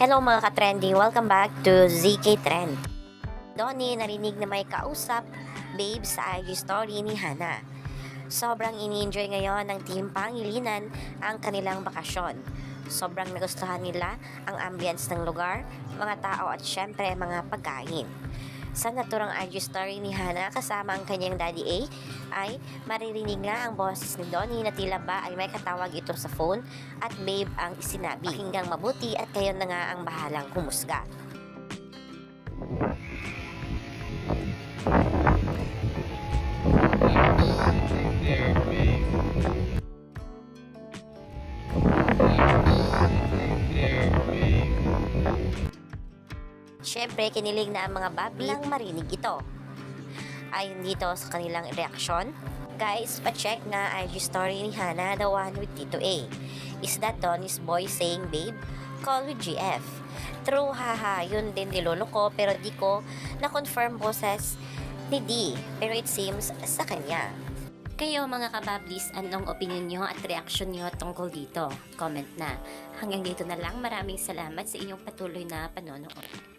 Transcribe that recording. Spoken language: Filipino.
Hello mga ka-trending, welcome back to ZK Trend. Donnie narinig na may kausap, babe sa IG story ni Hana. Sobrang ini-enjoy ngayon ng Team Pangilinan ang kanilang bakasyon. Sobrang nagustuhan nila ang ambience ng lugar, mga tao at syempre mga pagkain. Sa naturang IG story ni Hana kasama ang kanyang daddy A ay maririnig nga ang boses ni Donnie na tila ba ay may katawag ito sa phone at babe ang isinabi. Pakinggang mabuti at kayo na nga ang bahalang humusga. Siyempre, kinilig na ang mga babi nang marinig ito. Ayon dito sa kanilang reaksyon, guys, pa-check nga IG story ni Hana, the one with Tito A. Is that Donnie's boy saying, babe, call with GF? True, haha, yun din nilolo ko, pero di ko na-confirm boses ni D, pero it seems sa kanya. Kayo mga kabablis, anong opinion nyo at reaksyon nyo tungkol dito? Comment na. Hanggang dito na lang, maraming salamat sa inyong patuloy na panonood.